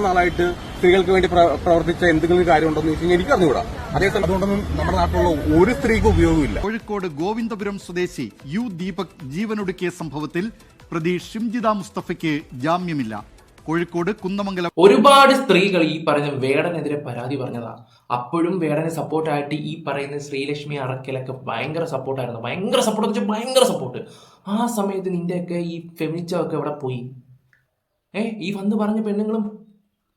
നാളായിട്ട് സ്ത്രീകൾക്ക് വേണ്ടി പ്രവർത്തിച്ച എന്തെങ്കിലും കാര്യമുണ്ടോ എന്ന് ചോദിച്ചാൽ എനിക്ക് അറിഞ്ഞുകൂടാ അതേസമയം അതുകൊണ്ടൊന്നും നമ്മുടെ നാട്ടിലുള്ള ഒരു സ്ത്രീക്ക് ഉപയോഗമില്ല കോഴിക്കോട് ഗോവിന്ദപുരം സ്വദേശി യു ദീപക് ജീവനൊടുക്കിയ സംഭവത്തിൽ പ്രതി ഷിംജിത മുസ്തഫയ്ക്ക് ജാമ്യമില്ല. കോഴിക്കോട് കുന്നമംഗലം ഒരുപാട് സ്ത്രീകൾ ഈ പറഞ്ഞ വേടനെതിരെ പരാതി പറഞ്ഞതാ. അപ്പോഴും വേടനെ സപ്പോർട്ടായിട്ട് ഈ പറയുന്ന ശ്രീലക്ഷ്മി അറക്കലൊക്കെ ഭയങ്കര സപ്പോർട്ടായിരുന്നു. ഭയങ്കര സപ്പോർട്ട് എന്ന് വെച്ചാൽ ഭയങ്കര സപ്പോർട്ട്. ആ സമയത്ത് നിന്റെയൊക്കെ ഈ ഫെമിനിച്ചമൊക്കെ ഇവിടെ പോയി? ഏ ഈ വന്ന് പറഞ്ഞ പെണ്ണുങ്ങളും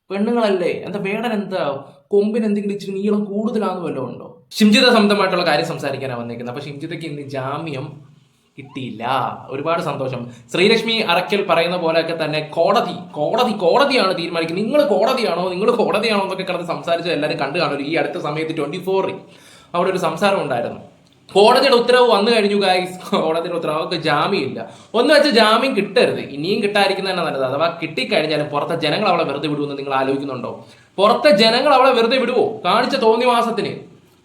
പെണ്ണുങ്ങളല്ലേ? എന്താ വേടൻ എന്താ? കൊമ്പിന് എന്തെങ്കിലും ഇച്ചിരി നീളം കൂടുതലാന്ന് വല്ലതും ഉണ്ടോ? ഷിംജിത സംബന്ധമായിട്ടുള്ള കാര്യം സംസാരിക്കാനാണ് വന്നിരിക്കുന്നത് അപ്പൊ ഷിംജിതയ്ക്ക് ഇന്ന് ജാമ്യം കിട്ടിയില്ല. ഒരുപാട് സന്തോഷം. ശ്രീലക്ഷ്മി അറക്കൽ പറയുന്ന പോലെയൊക്കെ തന്നെ കോടതി കോടതി കോടതിയാണ് തീരുമാനിക്കുന്നത്. നിങ്ങൾ കോടതിയാണോ? നിങ്ങൾ കോടതിയാണോ എന്നൊക്കെ കിടന്ന് സംസാരിച്ച് എല്ലാവരും കണ്ടു കാണുമല്ലോ ഈ അടുത്ത സമയത്ത് ട്വന്റി ഫോറിൽ അവിടെ ഒരു സംസാരം ഉണ്ടായിരുന്നു. കോടതിയുടെ ഉത്തരവ് വന്നു കഴിഞ്ഞു ഗായ്സ് കോടതിയുടെ ഉത്തരവ്. അവർക്ക് ജാമ്യമില്ല. ഒന്ന് വെച്ച് ജാമ്യം കിട്ടരുത്. ഇനിയും കിട്ടാതിരിക്കുന്നതാണ് നല്ലത്. അഥവാ കിട്ടിക്കഴിഞ്ഞാലും പുറത്തെ ജനങ്ങൾ അവളെ വെറുതെ വിടുമെന്ന് നിങ്ങൾ ആലോചിക്കുന്നുണ്ടോ? പുറത്തെ ജനങ്ങൾ അവളെ വെറുതെ വിടുവോ? കാണിച്ച തോന്നി തോന്നിവാസത്തിന്.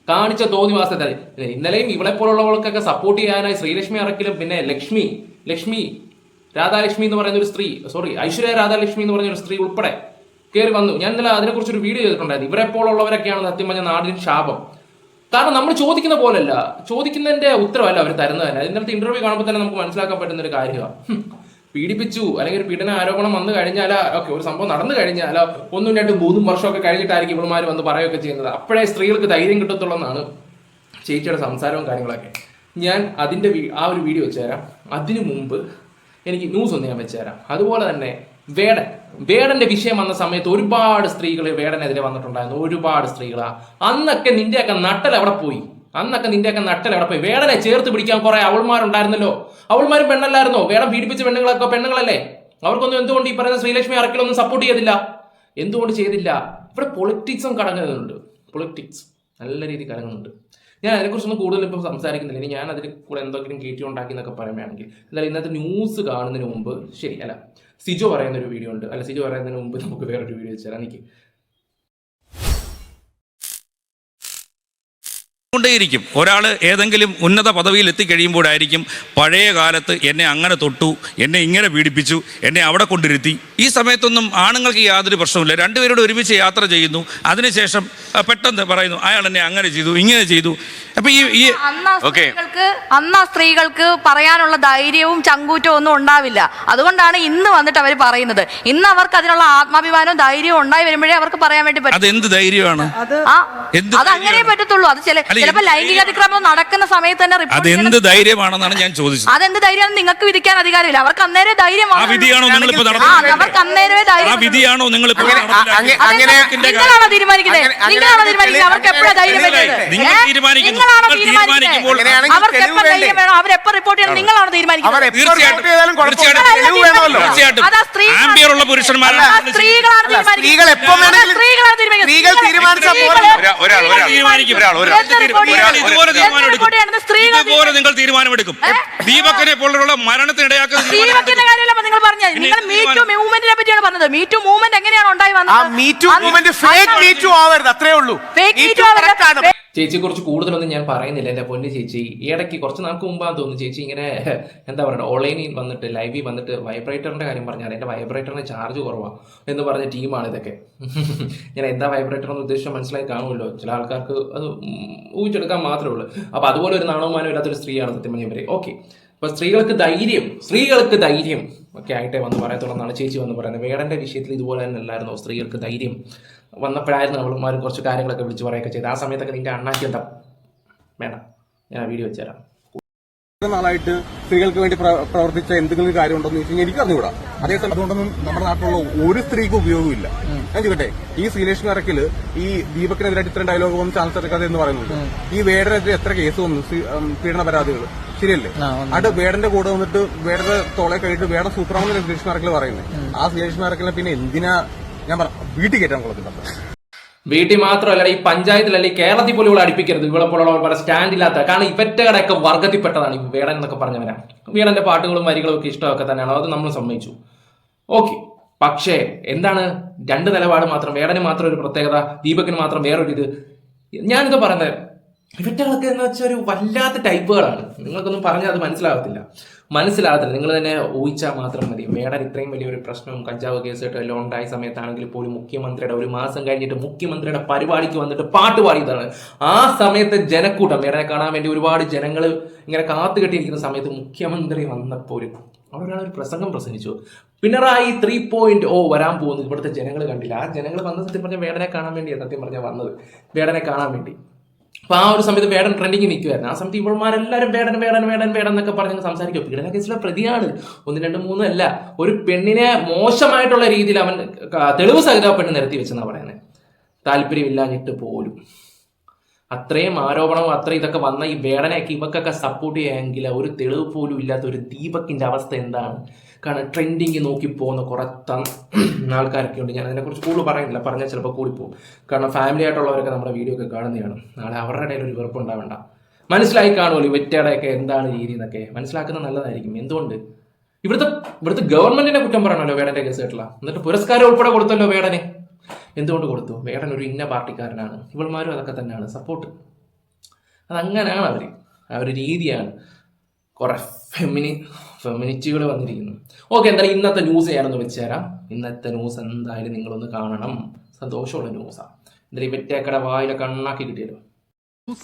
കാണിച്ച തോന്നി മാസത്തിന് ഇന്നലെയും ഇവളെ പോലുള്ളവർക്കൊക്കെ സപ്പോർട്ട് ചെയ്യാനായി ശ്രീലക്ഷ്മി അറക്കിലും പിന്നെ ലക്ഷ്മി ലക്ഷ്മി രാധാലക്ഷ്മി എന്ന് പറയുന്ന ഒരു സ്ത്രീ സോറി ഐശ്വര്യ രാധാലക്ഷ്മി എന്ന് പറയുന്ന ഒരു സ്ത്രീ ഉൾപ്പെടെ കയറി വന്നു. ഞാൻ ഇന്നലെ അതിനെക്കുറിച്ച് ഒരു വീഡിയോ ചെയ്തിട്ടുണ്ടായിരുന്നു. ഇവരെ പോലുള്ളവരൊക്കെയാണ് സത്യം പറഞ്ഞ നാടിന് ശാപം. കാരണം നമ്മൾ ചോദിക്കുന്ന പോലല്ല. ചോദിക്കുന്നതിന്റെ ഉത്തരവല്ല അവർ തരുന്നത് തന്നെ. ഇന്നലത്തെ ഇന്റർവ്യൂ കാണുമ്പോൾ തന്നെ നമുക്ക് മനസ്സിലാക്കാൻ പറ്റുന്ന ഒരു കാര്യമാണ്. പീഡിപ്പിച്ചു അല്ലെങ്കിൽ ഒരു പീഡന ആരോപണം വന്നു കഴിഞ്ഞാൽ ഓക്കെ ഒരു സംഭവം നടന്നു കഴിഞ്ഞാൽ ഒന്നും രണ്ടും മൂന്നും വർഷമൊക്കെ കഴിഞ്ഞിട്ടായിരിക്കും ഇവളുമാർ വന്ന് പറയുകയൊക്കെ ചെയ്യുന്നത്. അപ്പോഴേ സ്ത്രീകൾക്ക് ധൈര്യം കിട്ടത്തുള്ളൂ എന്നാണ് ചേച്ചിയുടെ സംസാരവും കാര്യങ്ങളൊക്കെ. ഞാൻ അതിന്റെ ആ ഒരു വീഡിയോ വെച്ചുതരാം. അതിനു മുമ്പ് എനിക്ക് ന്യൂസ് ഒന്ന് ഞാൻ വെച്ചുതരാം. അതുപോലെ തന്നെ വേടൻ. വേടന്റെ വിഷയം വന്ന സമയത്ത് ഒരുപാട് സ്ത്രീകൾ വേടനെതിരെ വന്നിട്ടുണ്ടായിരുന്നു. ഒരുപാട് സ്ത്രീകളാ. അന്നൊക്കെ നിന്റെയൊക്കെ നട്ടൽ അവിടെ പോയി? അന്നൊക്കെ നിന്റെയൊക്കെ നട്ടൽ അവിടെ പോയി? വേടനെ ചേർത്ത് പിടിക്കാൻ കുറെ അവൾമാരുണ്ടായിരുന്നല്ലോ. അവൾമാരും പെണ്ണല്ലായിരുന്നോ? വേടം പീഡിപ്പിച്ച പെണ്ണുങ്ങളൊക്കെ പെണ്ണുങ്ങളല്ലേ? അവർക്കൊന്നും എന്തുകൊണ്ട് ഈ പറയുന്ന ശ്രീലക്ഷ്മി അറക്കിലൊന്നും സപ്പോർട്ട് ചെയ്തില്ല? എന്തുകൊണ്ട് ചെയ്തില്ല? ഇവിടെ പൊളിറ്റിക്സും കടങ്ങുന്നുണ്ട് പൊളിറ്റിക്സ് നല്ല രീതിയിൽ കലങ്ങുന്നുണ്ട് ഞാൻ അതിനെക്കുറിച്ചൊന്നും കൂടുതൽ ഇപ്പം സംസാരിക്കുന്നില്ല. ഇനി ഞാൻ അതിൽ കൂടെ എന്തെങ്കിലും കയറ്റി ഉണ്ടാക്കി എന്നൊക്കെ പറയുകയാണെങ്കിൽ എന്തായാലും ഇന്നത്തെ ന്യൂസ് കാണുന്നതിന് മുമ്പ് ശരി അല്ല. സിജോ പറയുന്ന ഒരു വീഡിയോ ഉണ്ട്. അല്ല സിജോ പറയുന്നതിന് മുമ്പ് നമുക്ക് വേറൊരു വീഡിയോ വെച്ചാൽ എനിക്ക് കൊണ്ടേയിരിക്കും. ഒരാൾ ഏതെങ്കിലും ഉന്നത പദവിയിൽ എത്തിക്കഴിയുമ്പോഴായിരിക്കും പഴയ കാലത്ത് എന്നെ അങ്ങനെ തൊട്ടു എന്നെ ഇങ്ങനെ പീഡിപ്പിച്ചു എന്നെ അവിടെ കൊണ്ടിരുത്തി ഈ സമയത്തൊന്നും ആണുങ്ങൾക്ക് യാതൊരു പ്രശ്നവുമില്ല. രണ്ടുപേരോട് ഒരുമിച്ച് യാത്ര ചെയ്യുന്നു. അതിനുശേഷം പെട്ടെന്ന് പറയുന്നു അയാൾ എന്നെ അങ്ങനെ ചെയ്തു ഇങ്ങനെ ചെയ്തു. അപ്പൊ ഈ ഈ അന്ന് ആ ഓക്കെ സ്ത്രീകൾക്ക് അന്ന് ആ സ്ത്രീകൾക്ക് പറയാനുള്ള ധൈര്യവും ചങ്കൂറ്റവും ഒന്നും ഉണ്ടാവില്ല അതുകൊണ്ടാണ് ഇന്ന് വന്നിട്ട് അവർ പറയുന്നത് ഇന്ന് അവർക്ക് അതിനുള്ള ആത്മാഭിമാനവും ധൈര്യവും ഉണ്ടായി വരുമ്പോഴേ അവർക്ക് പറയാൻ വേണ്ടി പറ്റും അത് എന്ത് ധൈര്യമാണ് ആ, എന്ത് അത് അങ്ങനെ? പറ്റത്തുള്ളൂ അത് ചില അല്ല, ചിലപ്പോ എന്ത് ലൈംഗിക അതിക്രമം നടക്കുന്ന സമയത്ത് തന്നെ report അത് എന്ത് ധൈര്യമാണെന്നാണ് ഞാൻ ചോദിച്ചത് അതെന്ത് ധൈര്യമാണ് നിങ്ങൾക്ക് വിധിക്കാൻ അധികാരമില്ല അവർക്ക് അന്നേരം ധൈര്യം ആ വന്നു. വിധിയാണോ നിങ്ങൾ ഇപ്പോൾ ആ, നടത്തുന്നത് അവർക്ക് അന്നേരമേ ആ ധൈര്യം. വിധിയാണോ നിങ്ങൾ ഇപ്പോൾ അങ്ങനെ- നടപ്പിലാക്കിയത്? അങ്ങനെ- അതെന്താ? നിങ്ങളാണോ തീരുമാനിക്കുന്നത് അങ്ങനെ- അങ്ങനെ- നിങ്ങളാണോ തീരുമാനിക്കുന്നത് അവർക്ക് എപ്പോഴാണ് ധൈര്യം വരുന്നത് നിങ്ങൾ ഏ? തീരുമാനിക്കുന്നു. നിങ്ങളാണോ തീരുമാനിക്കുന്നത് അവരെപ്പോ റിപ്പോർട്ട് ചെയ്യണം? നിങ്ങളാണോ തീരുമാനിക്കുന്നത്? പുരുഷന്മാരാണ്? ഇതുപോലെ നിങ്ങൾ തീരുമാനമെടുക്കും ദീപക്കിനെ പോലുള്ള മരണത്തിനിടയാക്കുന്ന ദീപക്കിന്റെ കാര്യമല്ല നിങ്ങൾ പറഞ്ഞത്. നിങ്ങൾ മീറ്റു മൂവ്മെന്റിനെ പറ്റിയാണ് പറഞ്ഞത്. മീറ്റു മൂവ്മെന്റ് എങ്ങനെയാണ് ഉണ്ടായി വന്നത്? മീറ്റു മൂവ്മെന്റ് ഫേക്ക് മീറ്റു ആവരുത് അത്രേ ഉള്ളൂ. ഫേക്ക് ആവരുത്. Correct കുറച്ച് കൂടുതലൊന്നും ഞാൻ പറയുന്നില്ല. എന്റെ പൊന്നു ചേച്ചി ഇടയ്ക്ക് കുറച്ച് നാൾക്ക് മുമ്പാന്ന് തോന്നുന്നു ചേച്ചി ഇങ്ങനെ എന്താ പറയുക ഓൺലൈനിൽ വന്നിട്ട് ലൈവിൽ വന്നിട്ട് വൈബ്രേറ്ററിന്റെ കാര്യം പറഞ്ഞാൽ എന്റെ വൈബ്രേറ്ററിന് ചാർജ് കുറവാണ് എന്ന് പറഞ്ഞ ടീമാണ് ഇതൊക്കെ. ഞാൻ എന്താ വൈബ്രേറ്റർ എന്ന് ഉദ്ദേശിച്ചാൽ മനസ്സിലായി കാണുമല്ലോ. ചില ആൾക്കാർക്ക് അത് ഊഹിച്ചെടുക്കാൻ മാത്രമേ ഉള്ളൂ. അപ്പോൾ അതുപോലെ ഒരു നാണവമാനം ഇല്ലാത്തൊരു സ്ത്രീയാണ് സത്യം പറഞ്ഞാൽ പറയും ഓക്കെ. അപ്പൊ സ്ത്രീകൾക്ക് ധൈര്യം സ്ത്രീകൾക്ക് ധൈര്യം ഒക്കെ ആയിട്ടേ വന്ന് പറയത്തുള്ളൂ എന്നാണ് ചേച്ചി വന്ന് പറയുന്നത്. വേടന്റെ വിഷയത്തിൽ ഇതുപോലെ തന്നെ അല്ലായിരുന്നോ? സ്ത്രീകൾക്ക് ധൈര്യം. വന്നപ്പോഴായിരുന്നു അവളുമാർ കുറച്ച് കാര്യങ്ങളൊക്കെ വിളിച്ച് പറയുകയൊക്കെ ചെയ്ത് ആ സമയത്തൊക്കെ നിന്റെ അണ്ണാക്കി എന്താ? വേണം ഞാൻ ആ വീഡിയോ വെച്ചുതരാം. നാളായിട്ട് സ്ത്രീകൾക്ക് വേണ്ടി പ്രവർത്തിച്ച എന്തെങ്കിലും കാര്യം ഉണ്ടോ എന്ന് ചോദിച്ചാൽ എനിക്ക് അറിഞ്ഞുകൂടാ അതേസമയം അതുകൊണ്ടൊന്നും നമ്മുടെ നാട്ടിലുള്ള ഒരു സ്ത്രീക്ക് ഉപയോഗമില്ല ഞാൻ ചോദിക്കട്ടെ ഈ ശ്രീലക്ഷ്മി അറക്കിൽ ഈ ദീപക്കിനെതിരായിട്ട് ഇത്രയും ഡയലോഗ് ഒന്നും ചാൻസ് എടുക്കാതെ എന്ന് പറയുന്നുണ്ട്. ഈ വേടനെതിരെ എത്ര കേസ് വന്നു? പീഡന പരാതികൾ ശരിയല്ലേ? അത് വേടന്റെ കൂടെ വന്നിട്ട് വേടന്റെ തോളെ കഴിഞ്ഞിട്ട് വേടൻ സൂപ്രാമെന്ന് ശ്രീലക്ഷ്മി അറക്കിൽ പറയുന്നത് ആ ശ്രീലക്ഷ്മി അറക്കിലെ പിന്നെ എന്തിനാ ഞാൻ പറ വീട്ടിൽ കയറ്റാൻ കൊള്ളത്തില്ല. വീട്ടിൽ മാത്രമല്ല ഈ പഞ്ചായത്തിലല്ല ഈ കേരളത്തിൽ പോലും ഇവിടെ അടുപ്പിക്കരുത്. ഇവിടെ പോലുള്ള പല സ്റ്റാൻഡ് ഇല്ലാത്ത കാരണം കടയൊക്കെ വർഗത്തിൽപ്പെട്ടതാണ് ഈ വേടൻ എന്നൊക്കെ പറഞ്ഞവരാ വീടന്റെ പാട്ടുകളും വരികളും ഒക്കെ ഇഷ്ടമൊക്കെ തന്നെയാണ്. അത് നമ്മൾ സമ്മതിച്ചു. ഓക്കെ. പക്ഷേ എന്താണ്? രണ്ട് നിലപാട് മാത്രം വേടന് മാത്രം ഒരു പ്രത്യേകത ദീപകിന് മാത്രം വേറൊരു ഇത് ഞാനിത് പറയുന്നത് ഇവറ്റകളൊക്കെ എന്ന് വെച്ചാൽ ഒരു വല്ലാത്ത ടൈപ്പുകളാണ്. നിങ്ങൾക്കൊന്നും പറഞ്ഞാൽ അത് മനസ്സിലാകത്തില്ല. മനസ്സിലാകത്തില്ല. നിങ്ങൾ തന്നെ ഊഹിച്ചാൽ മാത്രം മതി. മേഡർ ഇത്രയും വലിയൊരു പ്രശ്നവും കഞ്ചാവ് കേസായിട്ട് എല്ലാം ഉണ്ടായ സമയത്താണെങ്കിൽ പോലും മുഖ്യമന്ത്രിയുടെ ഒരു മാസം കഴിഞ്ഞിട്ട് മുഖ്യമന്ത്രിയുടെ പരിപാടിക്ക് വന്നിട്ട് പാട്ട് പാടിയതാണ്. ആ സമയത്ത് ജനക്കൂട്ടം മേഡനെ കാണാൻ വേണ്ടി ഒരുപാട് ജനങ്ങൾ ഇങ്ങനെ കാത്തു കെട്ടിയിരിക്കുന്ന സമയത്ത് മുഖ്യമന്ത്രി വന്നപ്പോൾ അവിടെ ഒരാൾ ഒരു പ്രസംഗം പ്രസംഗിച്ചു. പിണറായി ത്രീ പോയിന്റ് ഓ വരാൻ പോകുന്നു. ഇവിടുത്തെ ജനങ്ങൾ കണ്ടില്ല. ആ ജനങ്ങൾ വന്ന സത്യം പറഞ്ഞാൽ വേടനെ കാണാൻ വേണ്ടിയാണ് സത്യം പറഞ്ഞാൽ വന്നത്. വേടനെ കാണാൻ വേണ്ടി. അപ്പൊ ആ ഒരു സമയത്ത് വേടൻ ട്രെൻഡിങ് നിൽക്കുമായിരുന്നു ആ സമയത്ത് ഇവൾമാരെല്ലാവരും വേടൻ വേടൻ വേടൻ വേടൻ എന്നൊക്കെ പറഞ്ഞ് സംസാരിക്കും. പീഡന കേസിലെ പ്രതിയാണ്. ഒന്ന് രണ്ട് മൂന്നും അല്ല. ഒരു പെണ്ണിനെ മോശമായിട്ടുള്ള രീതിയിൽ അവൻ തെളിവ് സഹിതാ പെണ്ണ് നിരത്തി വെച്ചെന്നാണ് പറയുന്നത് താല്പര്യമില്ലാഞ്ഞിട്ട് പോലും. അത്രയും ആരോപണവും അത്രയും ഇതൊക്കെ വന്ന ഈ വേടനയൊക്കെ ഇവക്കൊക്കെ സപ്പോർട്ട് ചെയ്യാമെങ്കിൽ ഒരു തെളിവ് പോലും ഇല്ലാത്ത ഒരു ദീപക്കിന്റെ അവസ്ഥ എന്താണ്? കാരണം ട്രെൻഡിങ് നോക്കി പോകുന്ന കുറെ ആൾക്കാരൊക്കെ ഉണ്ട്. ഞാൻ അതിനെക്കുറിച്ച് കൂടുതൽ പറയുന്നില്ല. പറഞ്ഞാൽ ചിലപ്പോൾ കൂടിപ്പോകും കാരണം ഫാമിലി ആയിട്ടുള്ളവരൊക്കെ നമ്മുടെ വീഡിയോ ഒക്കെ കാണുന്നതാണ്. നാളെ അവരുടെ ഇടയിൽ ഒരു വെറുപ്പുണ്ടാവേണ്ട മനസ്സിലായി കാണുമല്ലോ ഇവറ്റയുടെയൊക്കെ എന്താണ് രീതി എന്നൊക്കെ. മനസ്സിലാക്കുന്നത് നല്ലതായിരിക്കും. എന്തുകൊണ്ട്? ഇവിടുത്തെ ഇവിടുത്തെ ഗവൺമെന്റിനെ കുറ്റം പറയണല്ലോ വേടന്റെ കേസ് കേട്ടില്ല. എന്നിട്ട് പുരസ്കാരം ഉൾപ്പെടെ കൊടുത്തല്ലോ വേടനെ. എന്തുകൊണ്ട് കൊടുത്തു? വേടൻ ഒരു ഇന്ന പാർട്ടിക്കാരനാണ്. ഇവൾമാരും അതൊക്കെ തന്നെയാണ്. സപ്പോർട്ട് അതങ്ങനെയാണ് അവർ ആ ഒരു രീതിയാണ് കുറെ ഫെമിനി ഫെമിനിസ്റ്റുകൾ വന്നിരിക്കുന്നു. ഓക്കെ എന്തായാലും ഇന്നത്തെ ന്യൂസ് ഞാനൊന്ന് വെച്ചുതരാം. ഇന്നത്തെ ന്യൂസ് എന്തായാലും നിങ്ങളൊന്ന് കാണണം. സന്തോഷമുള്ള ന്യൂസാണ് എന്തായാലും വെറ്റേക്കട വായിലെ കണ്ണാക്കി കിട്ടിയല്ലോ.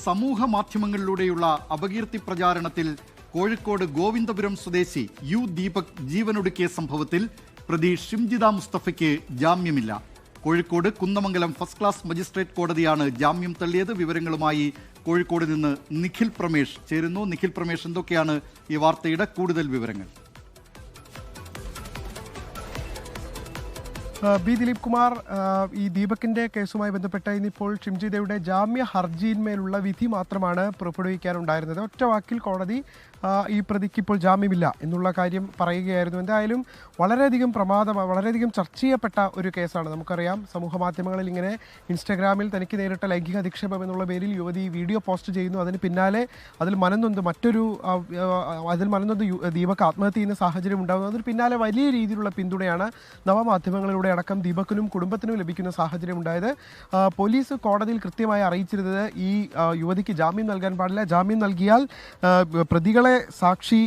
സമൂഹ മാധ്യമങ്ങളിലൂടെയുള്ള അപകീർത്തി പ്രചാരണത്തിൽ കോഴിക്കോട് ഗോവിന്ദപുരം സ്വദേശി യു ദീപക് ജീവനൊടുക്കിയ സംഭവത്തിൽ പ്രതി ഷിംജിത മുസ്തഫയ്ക്ക് ജാമ്യമില്ല. Kozhikode Kunnamangalam first class magistrate കോടതിയാണ് ജാമ്യം തള്ളിയത്. വിവരങ്ങളുമായി കോഴിക്കോട് നിന്ന് നിഖിൽ പ്രമേഷ് ചേരുന്നു. നിഖിൽ പ്രമേഷ് എന്തൊക്കെയാണ് ഈ വാർത്തയുടെ കൂടുതൽ വിവരങ്ങൾ? ബി ദിലീപ് കുമാർ ഈ ദീപകിന്റെ കേസുമായി ബന്ധപ്പെട്ട് ഇന്നിപ്പോൾ ഷിംജിദേവിയുടെ ജാമ്യ ഹർജിയിന്മേലുള്ള വിധി മാത്രമാണ് പുറപ്പെടുവിക്കാനുണ്ടായിരുന്നത്. ഒറ്റ വാക്കിൽ കോടതി ഈ പ്രതിക്ക് ഇപ്പോൾ ജാമ്യമില്ല എന്നുള്ള കാര്യം പറയുകയായിരുന്നു. എന്തായാലും വളരെയധികം പ്രമാദ വളരെയധികം ചർച്ച ചെയ്യപ്പെട്ട ഒരു കേസാണ്. നമുക്കറിയാം സമൂഹ മാധ്യമങ്ങളിൽ ഇങ്ങനെ ഇൻസ്റ്റാഗ്രാമിൽ തനിക്ക് നേരിട്ട ലൈംഗിക അധിക്ഷേപം എന്നുള്ള പേരിൽ യുവതി വീഡിയോ പോസ്റ്റ് ചെയ്യുന്നു. അതിന് പിന്നാലെ അതിൽ മനന്നൊന്ന് മറ്റൊരു അതിൽ മനന്നൊന്ന് ദീപക് ആത്മഹത്യ ചെയ്യുന്ന സാഹചര്യം ഉണ്ടാകുന്നു. അതിന് പിന്നാലെ വലിയ രീതിയിലുള്ള പിന്തുണയാണ് നവമാധ്യമങ്ങളിലൂടെ അടക്കം ദീപക്കിനും കുടുംബത്തിനും ലഭിക്കുന്ന സാഹചര്യം ഉണ്ടായത്. പോലീസ് കോടതിയിൽ കൃത്യമായി അറിയിച്ചിരുന്നത് ഈ യുവതിക്ക് ജാമ്യം നൽകാൻ പാടില്ല. ജാമ്യം നൽകിയാൽ ആ, പ്രതികളെ സാക്ഷി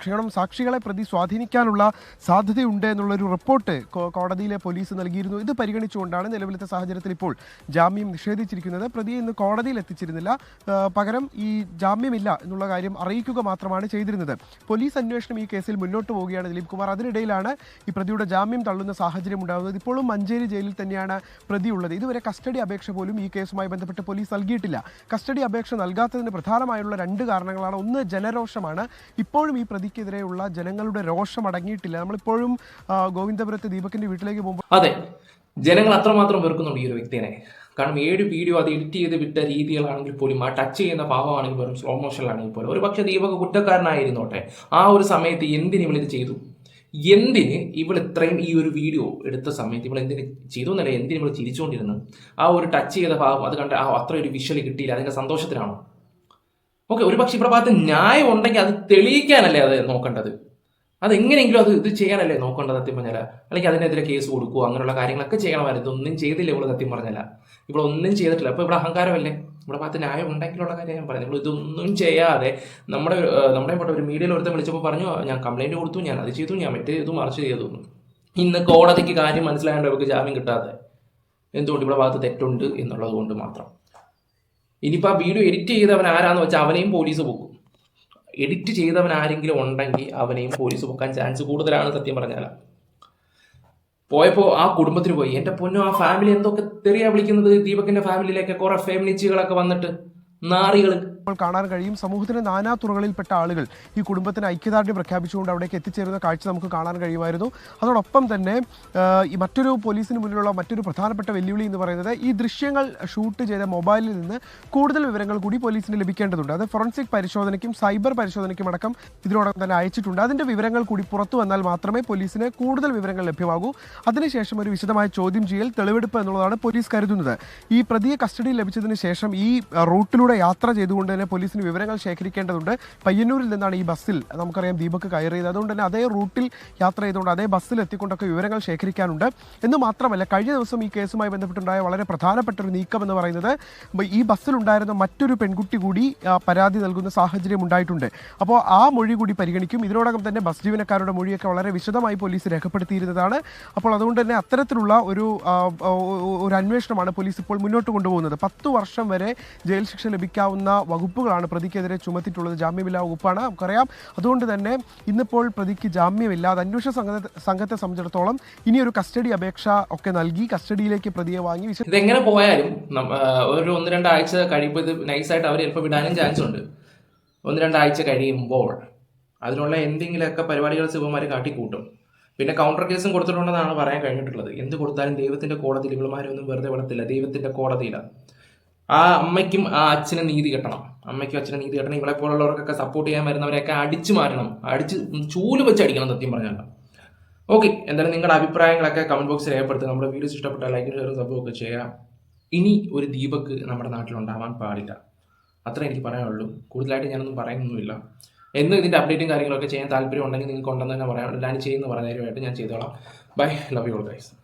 ക്ഷണം സാക്ഷികളെ പ്രതി സ്വാധീനിക്കാനുള്ള സാധ്യതയുണ്ട് എന്നുള്ളൊരു റിപ്പോർട്ട് കോടതിയിലെ പോലീസ് നൽകിയിരുന്നു. ഇത് പരിഗണിച്ചുകൊണ്ടാണ് നിലവിലത്തെ സാഹചര്യത്തിൽ ഇപ്പോൾ ജാമ്യം നിഷേധിച്ചിരിക്കുന്നത്. പ്രതിയെ ഇന്ന് കോടതിയിൽ എത്തിച്ചിരുന്നില്ല. പകരം ഈ ജാമ്യമില്ല എന്നുള്ള കാര്യം അറിയിക്കുക മാത്രമാണ് ചെയ്തിരുന്നത്. പോലീസ് അന്വേഷണം ഈ കേസിൽ മുന്നോട്ട് പോവുകയാണ് ദിലീപ് കുമാർ. അതിനിടയിലാണ് ഈ പ്രതിയുടെ ജാമ്യം തള്ളുന്ന സാഹചര്യം ഉണ്ടാകുന്നത് ഇപ്പോഴും മഞ്ചേരി ജയിലിൽ തന്നെയാണ് പ്രതി ഉള്ളത്. ഇതുവരെ കസ്റ്റഡി അപേക്ഷ പോലും ഈ കേസുമായി ബന്ധപ്പെട്ട് പോലീസ് നൽകിയിട്ടില്ല. കസ്റ്റഡി അപേക്ഷ നൽകാത്തതിന് പ്രധാനമായുള്ള രണ്ട് കാരണങ്ങളാണ്. ഒന്ന് ജനരോഷമാണ്. ഇപ്പോഴും ഈ പ്രതിക്കെതിരെയുള്ള ജനങ്ങളുടെ രോഷം അടങ്ങിയിട്ടില്ല. നമ്മളിപ്പോഴും ഗോവിന്ദപുരത്ത് ദീപകിന്റെ വീട്ടിലേക്ക് പോകുമ്പോൾ അതെ. ജനങ്ങൾ അത്രമാത്രം വെറുക്കുന്നുണ്ട് ഈ ഒരു വ്യക്തിനെ കാരണം ഏഴ് വീഡിയോ അത് എഡിറ്റ് ചെയ്ത് വിട്ട രീതികളാണെങ്കിൽ പോലും ആ ടച്ച് ചെയ്യുന്ന ഭാവമാണെങ്കിൽ പോലും സ്ലോ മോഷനിലാണെങ്കിൽ പോലും. ഒരു പക്ഷേ ദീപക് കുറ്റക്കാരനായിരുന്നോട്ടെ. ആ ഒരു സമയത്ത് എന്തിന് ഇവളിത് ചെയ്തു? എന്തിന് ഇവൾ ഇത്രയും ഈ ഒരു വീഡിയോ എടുത്ത സമയത്ത് ഇവൾ എന്തിന് ചെയ്തു എന്നല്ല എന്തിന് ഇവൾ ചിരിച്ചുകൊണ്ടിരുന്നു ആ ഒരു ടച്ച് ചെയ്ത ഭാവം അത് കണ്ട ആ അത്ര ഒരു വിഷ്വൽ കിട്ടിയില്ല. അതിന്റെ സന്തോഷത്തിലാണോ? ഓക്കെ ഒരു പക്ഷെ ഇവിടെ ഭാഗത്ത് ന്യായം ഉണ്ടെങ്കിൽ അത് തെളിയിക്കാനല്ലേ അത് നോക്കേണ്ടത്? അതെങ്ങനെയെങ്കിലും അത് ഇത് ചെയ്യാനല്ലേ നോക്കേണ്ടത് സത്യം പറഞ്ഞാൽ അല്ലെങ്കിൽ അതിനെതിരെ കേസ് കൊടുക്കുക അങ്ങനെയുള്ള കാര്യങ്ങളൊക്കെ ചെയ്യണമായിരുന്നു. ഇതൊന്നും ചെയ്തില്ല ഇവിടെ സത്യം പറഞ്ഞല്ല ഇവിടെ ഒന്നും ചെയ്തിട്ടില്ല. അപ്പോൾ ഇവിടെ അഹങ്കാരമല്ലേ? ഇവിടെ ഭാഗത്ത് ന്യായം ഉണ്ടെങ്കിലുള്ള കാര്യം ഞാൻ പറയുന്നത് നിങ്ങൾ ഇതൊന്നും ചെയ്യാതെ നമ്മുടെ നമ്മുടെ ഇവിടെ ഒരു മീഡിയയിൽ ഒരുത്തം വിളിച്ചപ്പോൾ പറഞ്ഞു ഞാൻ കംപ്ലൈന്റ് കൊടുത്തു ഞാൻ അത് ചെയ്തു ഞാൻ മറ്റേ ഇത് മറിച്ച് ചെയ്തു. ഇന്ന് കോടതിക്ക് കാര്യം മനസ്സിലായതുകൊണ്ട് അവർക്ക് ജാമ്യം കിട്ടാതെ. എന്തുകൊണ്ട് ഇവിടെ ഭാഗത്ത് തെറ്റുണ്ട് എന്നുള്ളത് കൊണ്ട് മാത്രം. ഇനിയിപ്പോൾ ആ വീഡിയോ എഡിറ്റ് ചെയ്തവൻ ആരാന്ന് വെച്ചാൽ അവനെയും പോലീസ് പൊക്കും. എഡിറ്റ് ചെയ്തവൻ ആരെങ്കിലും ഉണ്ടെങ്കിൽ അവനെയും പോലീസ് പൊക്കാൻ ചാൻസ് കൂടുതലാണ് സത്യം പറഞ്ഞാൽ പോയപ്പോൾ ആ കുടുംബത്തിന് പോയി. എന്റെ പൊന്നും ആ ഫാമിലി എന്തൊക്കെ തെറിയാ വിളിക്കുന്നത്? ദീപകിന്റെ ഫാമിലിയിലേക്ക് കുറെ ഫെമിനിസ്റ്റുകളൊക്കെ വന്നിട്ട് നാറികൾ ഇപ്പോൾ കാണാൻ കഴിയും. സമൂഹത്തിന്റെ നാനാ തുറകളിൽപ്പെട്ട ആളുകൾ ഈ കുടുംബത്തിന് ഐക്യദാർഢ്യം പ്രഖ്യാപിച്ചുകൊണ്ട് അവിടേക്ക് എത്തിച്ചേരുന്ന കാഴ്ച നമുക്ക് കാണാൻ കഴിയുമായിരുന്നു. അതോടൊപ്പം തന്നെ ഈ മറ്റൊരു പോലീസിന് മുന്നിലുള്ള മറ്റൊരു പ്രധാനപ്പെട്ട വെല്ലുവിളി എന്ന് പറയുന്നത് ഈ ദൃശ്യങ്ങൾ ഷൂട്ട് ചെയ്ത മൊബൈലിൽ നിന്ന് കൂടുതൽ വിവരങ്ങൾ കൂടി പോലീസിന് ലഭിക്കേണ്ടതുണ്ട്. അത് ഫോറൻസിക് പരിശോധനയ്ക്കും സൈബർ പരിശോധനയ്ക്കും അടക്കം ഇതിനോടകം തന്നെ അയച്ചിട്ടുണ്ട്. അതിന്റെ വിവരങ്ങൾ കൂടി പുറത്തു വന്നാൽ മാത്രമേ പോലീസിന് കൂടുതൽ വിവരങ്ങൾ ലഭ്യമാകൂ. അതിനുശേഷം ഒരു വിശദമായ ചോദ്യം ചെയ്യൽ തെളിവെടുപ്പ് എന്നുള്ളതാണ് പോലീസ് കരുതുന്നത്. ഈ പ്രതിയെ കസ്റ്റഡിയിൽ ലഭിച്ചതിന് ശേഷം ഈ റൂട്ടിലൂടെ യാത്ര ചെയ്തുകൊണ്ട് തന്നെ പോലീസിന് വിവരങ്ങൾ ശേഖരിക്കേണ്ടതുണ്ട്. പയ്യന്നൂരിൽ നിന്നാണ് ഈ ബസ്സിൽ നമുക്കറിയാം ദീപക് കയറിയത്. അതുകൊണ്ട് തന്നെ അതേ റൂട്ടിൽ യാത്ര ചെയ്തുകൊണ്ട് അതേ ബസ്സിൽ എത്തിക്കൊണ്ടൊക്കെ വിവരങ്ങൾ ശേഖരിക്കാനുണ്ട്. എന്ന് മാത്രമല്ല കഴിഞ്ഞ ദിവസം ഈ കേസുമായി ബന്ധപ്പെട്ടുണ്ടായ വളരെ പ്രധാനപ്പെട്ട ഒരു നീക്കം എന്ന് പറയുന്നത് ഈ ബസ്സിലുണ്ടായിരുന്ന മറ്റൊരു പെൺകുട്ടി കൂടി പരാതി നൽകുന്ന സാഹചര്യം ഉണ്ടായിട്ടുണ്ട്. അപ്പോൾ ആ മൊഴി കൂടി പരിഗണിക്കും. ഇതിനോടകം തന്നെ ബസ് ജീവനക്കാരുടെ മൊഴിയൊക്കെ വളരെ വിശദമായി പോലീസ് രേഖപ്പെടുത്തിയിരുന്നതാണ്. അപ്പോൾ അതുകൊണ്ട് തന്നെ അത്തരത്തിലുള്ള ഒരു ഒരു അന്വേഷണമാണ് പോലീസ് ഇപ്പോൾ മുന്നോട്ട് കൊണ്ടുപോകുന്നത്. പത്ത് വർഷം വരെ ജയിൽ ശിക്ഷ ലഭിക്കാവുന്ന വകുപ്പുകളാണ് പ്രതിക്കെതിരെ ചുമത്തിയിട്ടുള്ളത്. ജാമ്യമില്ലാ ഉപ്പാണ്. നമുക്കറിയാം. അതുകൊണ്ട് തന്നെ ഇന്നിപ്പോൾ പ്രതിക്ക് ജാമ്യമില്ലാതെ അന്വേഷണ സംഘത്തെ സംഘത്തെ സംബന്ധിച്ചിടത്തോളം ഇനി ഒരു കസ്റ്റഡി അപേക്ഷ ഒക്കെ നൽകി കസ്റ്റഡിയിലേക്ക് പ്രതിയെ വാങ്ങി ഇതെങ്ങനെ പോയാലും ഒരു ഒന്ന് രണ്ടാഴ്ച കഴിയുമ്പോൾ ഇത് നൈസായിട്ട് അവർ ചിലപ്പോൾ വിടാനും ചാൻസ് ഉണ്ട്. ഒന്ന് രണ്ടാഴ്ച കഴിയുമ്പോൾ അതിനുള്ള എന്തെങ്കിലുമൊക്കെ പരിപാടികൾ ശിവന്മാർ കാട്ടിക്കൂട്ടും. പിന്നെ കൗണ്ടർ കേസും കൊടുത്തിട്ടുണ്ടെന്നാണ് പറയാൻ കഴിഞ്ഞിട്ടുള്ളത്. എന്ത് കൊടുത്താലും ദൈവത്തിന്റെ കോടതിയിൽ ഇവളുമാരൊന്നും വെറുതെ വിടത്തില്ല. ദൈവത്തിന്റെ കോടതിയിലാണ് ആ അമ്മയ്ക്കും ആ അച്ഛനും നീതി കിട്ടണം. അമ്മയ്ക്കും അച്ഛനും നീതി കിട്ടണം. ഇവളെ പോലുള്ളവർക്കൊക്കെ സപ്പോർട്ട് ചെയ്യാൻ വരുന്നവരെയൊക്കെ അടിച്ചു മാറ്റണം. അടിച്ച് ചൂൽ വെച്ച് അടിക്കണം സത്യം പറഞ്ഞാൽ. ഓക്കെ എന്തായാലും നിങ്ങളുടെ അഭിപ്രായങ്ങളൊക്കെ കമന്റ് ബോക്സിൽ രേഖപ്പെടുത്തുക. നമ്മുടെ വീഡിയോസ് ഇഷ്ടപ്പെട്ട ലൈക്ക് ഷെയർ സബ്ബും ഒക്കെ ചെയ്യാം ഇനി ഒരു ദീപക്ക് നമ്മുടെ നാട്ടിലുണ്ടാവാൻ പാടില്ല. അത്ര എനിക്ക് പറയാനുള്ളൂ. കൂടുതലായിട്ട് ഞാനൊന്നും പറയുന്നൊന്നുമില്ല. എന്നും ഇതിന്റെ അപ്ഡേറ്റും കാര്യങ്ങളൊക്കെ ചെയ്യാൻ താല്പര്യം ഉണ്ടെങ്കിൽ നിങ്ങൾക്ക് ഉണ്ടെന്ന് തന്നെ പറയാം. ഞാൻ ചെയ്യുന്ന പറഞ്ഞ കാര്യമായിട്ട് ഞാൻ ചെയ്തോളാം. Bye love you all guys